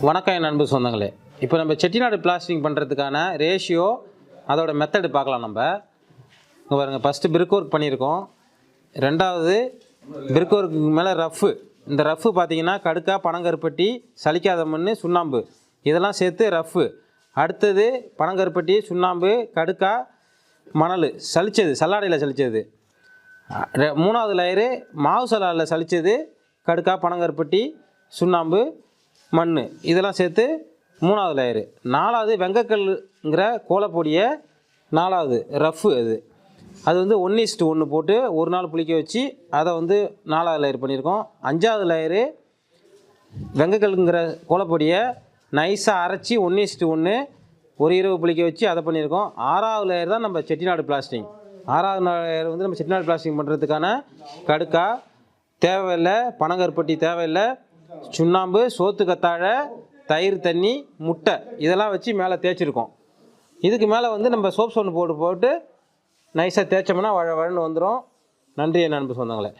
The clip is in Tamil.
வணக்கம் என் அன்பு சொந்தங்களே. இப்போ நம்ம செட்டிநாடு பிளாஸ்டிங் பண்ணுறதுக்கான ரேஷியோ அதோட மெத்தடு பார்க்கலாம் நம்ம. இங்கே பாருங்கள் ஃபஸ்ட்டு பிரிக் ஒர்க் பண்ணியிருக்கோம். ரெண்டாவது பிரிக் ஒர்க்குக்கு மேலே ரஃப்பு இந்த ரஃப்பு பார்த்தீங்கன்னா கடுக்கா பனங்கருப்பட்டி சலிக்காத மண் சுண்ணாம்பு. இதெல்லாம் சேர்த்து ரஃப்பு அடுத்தது பனங்கருப்பட்டி சுண்ணாம்பு கடுக்கா மணல். சலித்தது சல்லாடையில் சலித்தது ரெ- மூணாவது லயரு மாவு சலாடில் சலித்தது கடுக்கா பனங்கருப்பட்டி சுண்ணாம்பு. மண் இதெல்லாம் சேர்த்து மூணாவது லேயரு நாலாவது வெங்கக்கல்ங்கிற கோலப்பொடியை நாலாவது ரஃப்பு அது. அது வந்து ஒன் இஸ்ட்டு ஒன்று போட்டு ஒரு நாள் புளிக்க வச்சு அதை வந்து நாலாவது லேயர் பண்ணியிருக்கோம். அஞ்சாவது லேயரு வெங்கக்கல்ங்கிற கோலப்பொடியை நைஸாக அரைச்சி ஒன்று இஸ்ட்டு ஒன்று ஒரு இரவு புளிக்க வச்சு அதை பண்ணியிருக்கோம். ஆறாவது லேயர் தான் நம்ம செட்டிநாடு பிளாஸ்டிங் ஆறாவது லேயர் வந்து நம்ம செட்டிநாடு பிளாஸ்டிங் பண்ணுறதுக்கான கடுக்கா தேவையில்லை பனங்கருப்பட்டி தேவையில்லை சுண்ணாம்பு சோத்து கத்தாழை தயிர் தண்ணி முட்டை. இதெல்லாம் வச்சு மேலே தேய்ச்சிருக்கோம். இதுக்கு மேலே வந்து நம்ம சோப் சோன் போட்டு போட்டு நைஸாக தேய்ச்சோம்னா வழ வழன்னு வந்துடும் நன்றி என் அன்பு சொந்தங்களே.